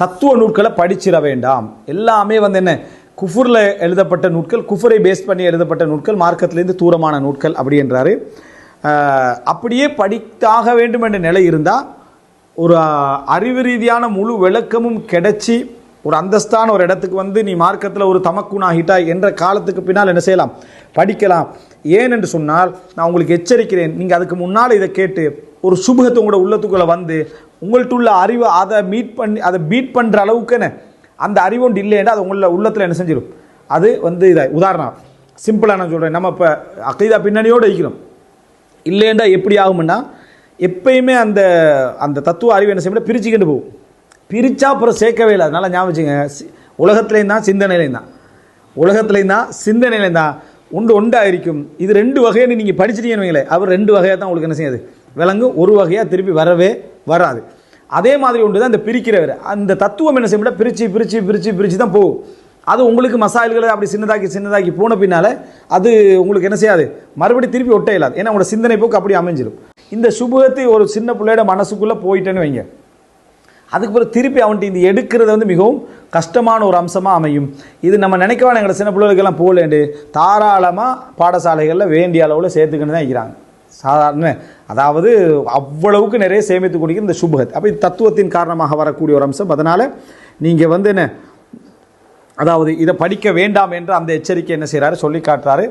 தத்துவ நூட்களை படிச்சிட வேண்டாம். எல்லாமே வந்து என்ன? குஃபுரில் எழுதப்பட்ட நூட்கள் குஃபரை பேஸ் பண்ணி எழுதப்பட்ட நூட்கள் மார்க்கத்திலேருந்து தூரமான நூட்கள் அப்படி என்றாரு. அப்படியே படித்தாக வேண்டும் என்ற நிலை இருந்தால் ஒரு அறிவு ரீதியான முழு விளக்கமும் கிடைச்சி ஒரு அந்தஸ்தான ஒரு இடத்துக்கு வந்து நீ மார்க்கத்தில் ஒரு தமக்குனாகிட்டாய் என்ற காலத்துக்கு பின்னால் என்ன செய்யலாம்? படிக்கலாம். ஏன் என்று சொன்னால் நான் உங்களுக்கு எச்சரிக்கிறேன். நீங்கள் அதுக்கு முன்னால் இதை கேட்டு ஒரு சுபகத்தை உங்களோட உள்ளத்துக்குள்ளே வந்து உங்கள்கிட்ட உள்ள அறிவை அதை மீட் பண்ணி அதை பீட் பண்ணுற அளவுக்கு என்ன அந்த அறிவு ஒன்று இல்லைன்னா அது உங்கள உள்ளத்தில் என்ன செஞ்சிடும் அது வந்து இதை உதாரணம் சிம்பிளாக நான் சொல்கிறேன் நம்ம இப்போ அகைதா பின்னணியோடு வைக்கிறோம் இல்லைண்டா எப்படி ஆகும்னா எப்பயுமே அந்த அந்த தத்துவ அறிவு என்ன செய்யணும் பிரிச்சுக்கிட்டு போகும். பிரித்தா அப்புறம் சேர்க்கவே இல்லை. அதனால் ஞாபகம் வச்சுங்க சி- உலகத்துலேயும் தான் சிந்தனையிலையும் தான். உலகத்துலேயும் தான் சிந்தனையிலையும் தான். உண்டு ஒன்றாக இருக்கும் இது ரெண்டு வகையை நீங்கள் படிச்சிட்டீங்கன்னு வைங்களேன். அவர் ரெண்டு வகையாக தான் உங்களுக்கு என்ன செய்யாது விலங்கும் ஒரு வகையாக திருப்பி வரவே வராது. அதே மாதிரி ஒன்று தான் இந்த பிரிக்கிறவர். அந்த தத்துவம் என்ன செய்ய பிரித்து பிரித்து பிரித்து பிரித்து தான் போகும். அது உங்களுக்கு மசால்களை அப்படி சின்னதாக்கி சின்னதாக்கி போன பின்னால் அது உங்களுக்கு என்ன செய்யாது? மறுபடியும் திருப்பி ஒட்ட இல்லாது. ஏன்னா உங்களோட சிந்தனை போக்கு அப்படி அமைஞ்சிடும் இந்த சுபகத்தை ஒரு சின்ன பிள்ளையோட மனசுக்குள்ளே போயிட்டேன்னு வைங்க. அதுக்கு பிறகு திருப்பி அவன்கிட்ட இந்த எடுக்கிறது வந்து மிகவும் கஷ்டமான ஒரு அம்சமாக அமையும். இது நம்ம நினைக்கவான எங்களை சின்ன பிள்ளைகளுக்கெல்லாம் போகலேண்டு தாராளமாக பாடசாலைகளில் வேண்டிய அளவில் சேர்த்துக்கின்னு தான் இருக்கிறாங்க. சாதாரண அதாவது அவ்வளவுக்கு நிறைய சேமித்து குடிக்கிற இந்த சுபகத். அப்போ இது தத்துவத்தின் காரணமாக வரக்கூடிய ஒரு அம்சம். அதனால் நீங்கள் வந்து என்ன அதாவது இதை படிக்க வேண்டாம் என்று அந்த எச்சரிக்கை என்ன செய்கிறாரு சொல்லி காட்டுறாரு.